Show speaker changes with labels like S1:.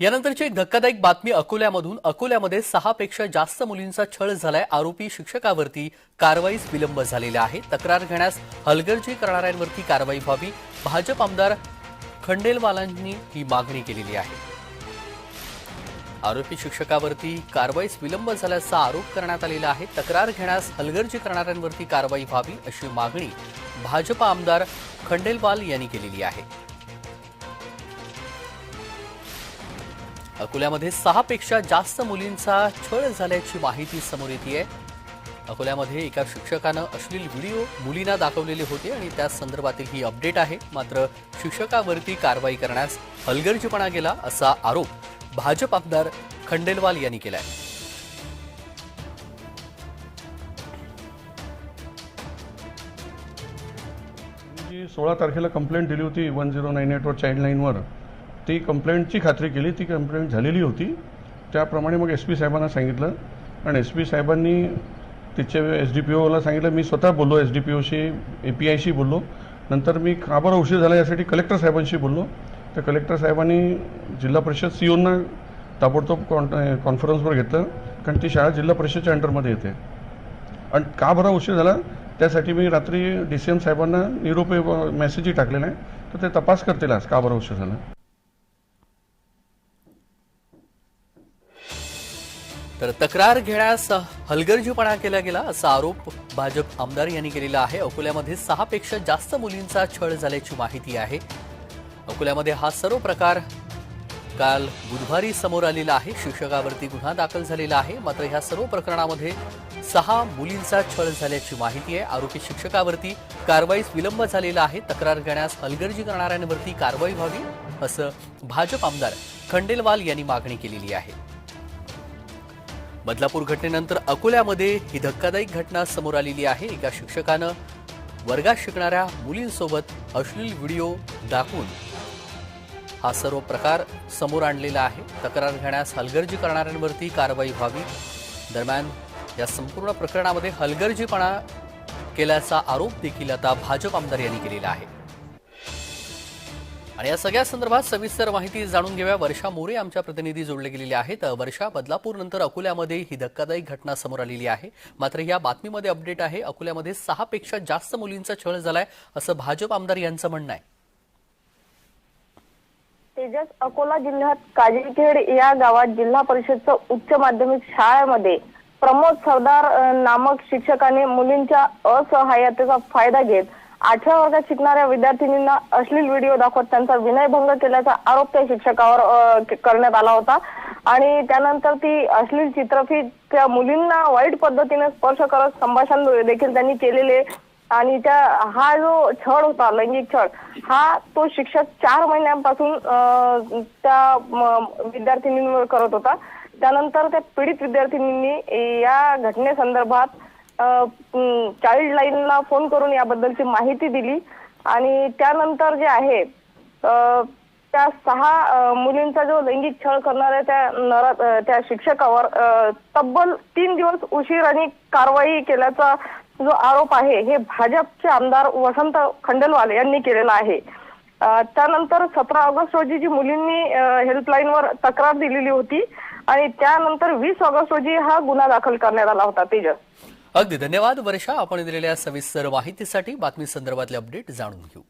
S1: यानंतरची एक धक्कादायक बातमी अकोल्यामधून. अकोल्यामध्ये सहापेक्षा जास्त मुलींचा छळ झालाय. आरोपी शिक्षकावरती कारवाईस विलंब झालेला आहे. तक्रार घेण्यास हलगर्जी करणाऱ्यांवरती कारवाई व्हावी. भाजप आमदार खंडेलवालांनी ही मागणी केलेली आहे. आरोपी शिक्षकावरती कारवाईस विलंब झाल्याचा आरोप करण्यात आलेला आहे. तक्रार घेण्यास हलगर्जी करणाऱ्यांवरती कारवाई व्हावी अशी मागणी भाजप आमदार खंडेलवाल यांनी केलेली आहे. अकोल्यामध्ये सहापेक्षा जास्त मुलींचा छळ झाल्याची माहिती समोर येते आहे. अकोल्यामध्ये एका शिक्षकानं अश्लील व्हिडिओ मुलींना दाखवलेले होते आणि त्या संदर्भातील ही अपडेट आहे. मात्र शिक्षकावरती कारवाई करण्यास हलगर्जीपणा गेला असा आरोप भाजप आमदार खंडेलवाल यांनी केलाय.
S2: जी सोळा तारखेला कंप्लेंट दिली होती वन झिरो नाईन एटवर चाईल्ड लाईनवर ती कंप्लेंटची खात्री केली. ती कंप्लेंट झालेली होती. त्याप्रमाणे मग एस पी साहेबांना सांगितलं. आणि एस पी साहेबांनी तिचे एस डी पी ओला सांगितलं मी स्वतः बोललो एस डी पी ओशी ए पी आयशी बोललो. नंतर मी का बरं उशीर झाला यासाठी कलेक्टर साहेबांशी बोललो. तर कलेक्टर साहेबांनी जिल्हा परिषद सी ओंना ताबडतोब कॉन कॉन्फरन्सवर घेतलं. कारण ती शाळा जिल्हा परिषदच्या अंडरमध्ये येते. आणि का बरा उशीर झाला? त्यासाठी मी रात्री डी सी एम साहेबांना निरोप मेसेजही टाकलेला आहे. तर ते तपास करतील आज का बरा उशीर झाला.
S1: तर तक्रार घेण्यास हलगर्जीपणा केला गेला असा आरोप भाजप आमदार यांनी केलेला आहे. अकोल्यामध्ये सहापेक्षा जास्त मुलींचा छळ झाल्याची माहिती आहे. अकोल्यामध्ये हा सर्व प्रकार काल बुधवारी समोर आलेला आहे. शिक्षकावरती गुन्हा दाखल झालेला आहे. मात्र ह्या सर्व प्रकरणामध्ये सहा मुलींचा छळ झाल्याची माहिती आहे. आरोपी शिक्षकावरती कारवाईस विलंब झालेला आहे. तक्रार घेण्यास हलगर्जी करणाऱ्यांवरती कारवाई व्हावी असं भाजप आमदार खंडेलवाल यांनी मागणी केलेली आहे. बदलापूर घटनेनंतर अकोल्यामध्ये ही धक्कादायक घटना समोर आलेली आहे. एका शिक्षकानं वर्गात शिकणाऱ्या मुलींसोबत अश्लील व्हिडिओ दाखवून हा सर्व प्रकार समोर आणलेला आहे. तक्रार घेण्यास हलगर्जी करणाऱ्यांवरती कारवाई व्हावी. दरम्यान या संपूर्ण प्रकरणामध्ये हलगर्जीपणा केल्याचा आरोप देखील आता भाजप आमदार यांनी केलेला आहे. आणि या सगळ्या संदर्भात सविस्तर माहिती जाणून घेऊया. वर्षा मोरे आमच्या प्रतिनिधी जोडले गेलेले आहेत. वर्षा बदलापूर नंतर अकोल्यामध्ये ही धक्कादायक घटना समोर आलेली आहे. मात्र या बातमीमध्ये अपडेट आहे अकोल्यामध्ये सहा पेक्षा जास्त मुलींचा छळ झालाय असं भाजप आमदार यांचं म्हणणं आहे.
S3: तेजस अकोला जिल्ह्यात काजीखेड या गावात जिल्हा परिषदचं उच्च माध्यमिक शाळेमध्ये प्रमोद सरदार नामक शिक्षकाने मुलींच्या असहाय्यतेचा फायदा घेत आठव्या वर्गात शिकणाऱ्या विद्यार्थिनींना अश्लील व्हिडिओ दाखवत त्यांचा विनयभंग केल्याचा आरोप त्या शिक्षकावर करण्यात आला होता. आणि त्यानंतर ती अश्लील चित्रफित त्या मुलींना वाईट पद्धतीने स्पर्श करत संभाषण देखील त्यांनी केलेले. आणि त्या हा जो छळ होता लैंगिक छळ हा तो शिक्षक चार महिन्यांपासून त्या विद्यार्थिनींवर करत होता. त्यानंतर त्या पीडित विद्यार्थिनींनी या घटनेसंदर्भात चाइल्ड लाईनला फोन करून याबद्दलची माहिती दिली. आणि त्यानंतर जे आहे त्या सहा मुलींचा जो लैंगिक छळ करणाऱ्या त्या नरा त्या शिक्षकावर तब्बल तीन दिवस उशीर आणि कारवाई केल्याचा जो आरोप आहे हे भाजपचे आमदार वसंत खंडेलवाल यांनी केलेला आहे. त्यानंतर सतरा ऑगस्ट रोजी जी मुलींनी हेल्पलाईनवर तक्रार दिलेली होती आणि त्यानंतर वीस ऑगस्ट रोजी हा गुन्हा दाखल करण्यात आला होता तेजस.
S1: अगदी धन्यवाद वर्षा आपण दिलेल्या सविस्तर माहितीसाठी बातमी संदर्भातले अपडेट जाणून घेऊ.